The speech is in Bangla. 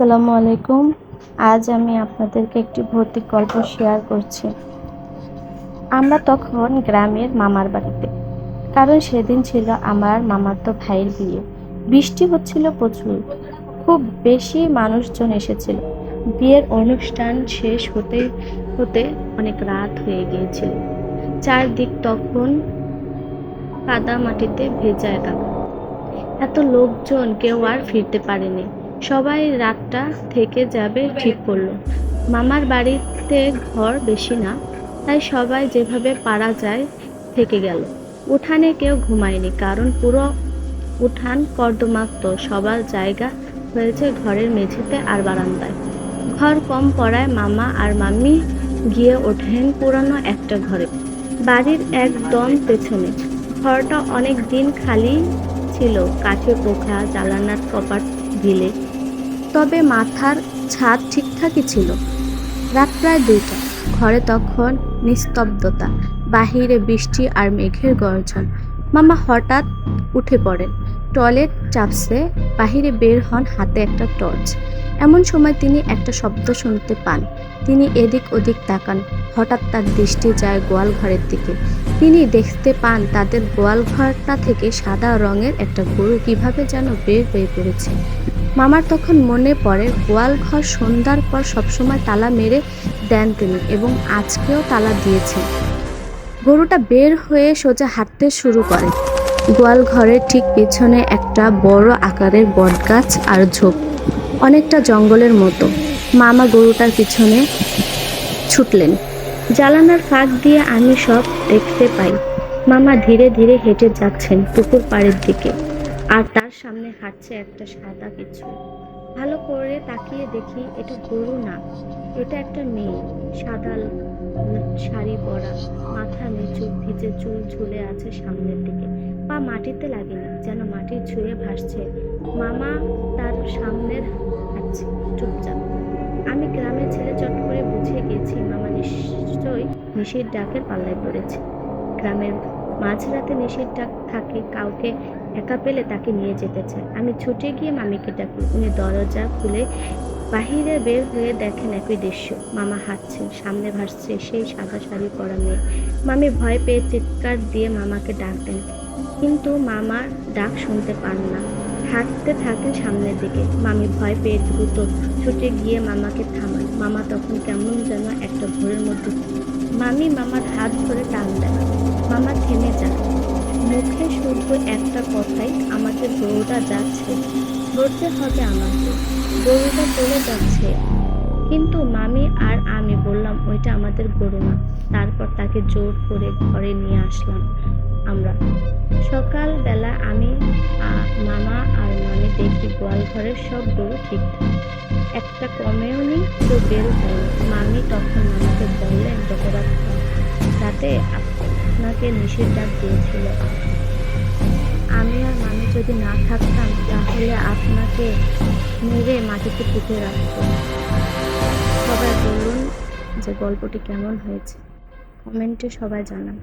আসসালামু আলাইকুম। আজ আমি আপনাদেরকে একটি ভৌতিক গল্প শেয়ার করছি। আমরা তখন গ্রামের মামার বাড়িতে। কারণ সেদিন ছিল আমার মামার তো ভাইয়ের বিয়ে। বৃষ্টি হচ্ছিল প্রচুর। খুব বেশি মানুষজন এসেছিল। বিয়ের অনুষ্ঠান শেষ হতে হতে অনেক রাত হয়ে গিয়েছিল। চারদিক তখন কাদা মাটিতে ভেজা একাকার। এত লোকজন কেউ আর ফিরতে পারেনি। সবাই রাতটা থেকে যাবে ঠিক করল। মামার বাড়িতে ঘর বেশি না, তাই সবাই যেভাবে পারা যায় থেকে গেল। উঠানে কেউ ঘুমায়নি, কারণ পুরো উঠান কর্দমাক্ত। সবার জায়গা হয়েছে ঘরের মেঝেতে আর বারান্দায়। ঘর কম পড়ায় মামা আর মাম্মি গিয়ে ওঠেন পুরানো একটা ঘরে। বাড়ির একদম পেছনে। ঘরটা অনেক দিন খালি ছিল কাঠে পোখা জ্বালানার কপাট ভিলে তবে মাথার ছাদ ঠিকঠাকই ছিল। রাত প্রায় দুইটা। ঘরে তখন নিস্তব্ধতা, বাহিরে বৃষ্টি আর মেঘের গর্জন। মামা হঠাৎ উঠে পড়েন। টয়লেট চাপসে বাহিরে বের হন হাতে একটা টর্চ। এমন সময় তিনি একটা শব্দ শুনতে পান। তিনি এদিক ওদিক তাকান। হঠাৎ তার দৃষ্টি যায় গোয়াল ঘরের দিকে। তিনি দেখতে পান তাদের গোয়াল ঘরটা থেকে সাদা রঙের একটা গরু কীভাবে যেন বের হয়ে পড়েছে। মামার তখন মনে পড়ে, গোয়াল ঘর সন্ধ্যার পর সবসময় তালা মেরে দেন তিনি এবং আজকেও তালা দিয়েছেন। গরুটা বের হয়ে সোজা হাঁটতে শুরু করে। গোয়াল ঘরের ঠিক পেছনে একটা বড় আকারের বটগাছ আর ঝোপ, অনেকটা জঙ্গলের মতো। মামা গরুটার পিছনে ছুটলেন। জালানার ফাঁক দিয়ে আমি সব দেখতে পাই। মামা ধীরে ধীরে হেঁটে যাচ্ছেন পুকুর পাড়ের দিকে। আর তার সামনে হাঁটছে একটা সাদা কিছু। ভালো করে তাকিয়ে দেখি এটা গরু না, এটা একটা মেয়ে। সাদা শাড়ি পরা, মাথা নিচু, ভিজে চুল ঝুলে আছে সামনের দিকে। পা মাটিতে লাগেনি, যেন মাটি ছুঁয়ে ভাসছে। মামা তার সামনের হাঁটছে, চুপচাপ। আমি গ্রামের ছেলে চট করে বুঝে গেছি, মামা নিশ্চয়ই নিশির ডাকের পাল্লায় পড়েছে। গ্রামের মাঝরাতে নিশির ডাক থাকে, কাউকে একা পেলে তাকে নিয়ে যেতে চায়। আমি ছুটে গিয়ে মামিকে ডাকি। উনি দরজা খুলে বাহিরে বের হয়ে দেখেন একই দৃশ্য। মামা হাঁটছেন, সামনে ভাসছে সেই সাদা শাড়ি পরা মেয়ে। মামি ভয় পেয়ে চিৎকার দিয়ে মামাকে ডাক দেন। কিন্তু মামার ডাক শুনতে পান না। হাঁটতে থাকেন সামনের দিকে। মামি ভয় পেয়ে দ্রুত ছুটে গিয়ে মামাকে থামান মামা তখন কেমন যেন একটা ভোরের মধ্যে। মামি মামার হাত ধরে টান মুখে শুধু একটা কথাই, আমাকে গরুটা যাচ্ছে, ধরতে হবে আমাকে গরুটা চলে যাচ্ছে। কিন্তু মামি আর আমি বললাম, ওইটা আমাদের গরু না। তারপর তাকে জোর করে ঘরে নিয়ে আসলাম আমরা। সকালবেলা আমি মামা আর মামি দেখি গোয়াল ঘরের সব গরু ঠিকঠাক। একটা কমেও নেই কেউ বের হয়নি মামি তখন মামাকে বললেন যতবার রাতে আপনাকে নিষেধ ডাক দিয়েছিল আমি আর মানুষ যদি না থাকতাম, তাহলে আপনাকে মেরে মাটিতে পুঁতে রাখতো সবাই বলুন যে গল্পটি কেমন হয়েছে। কমেন্টে সবাই জানান।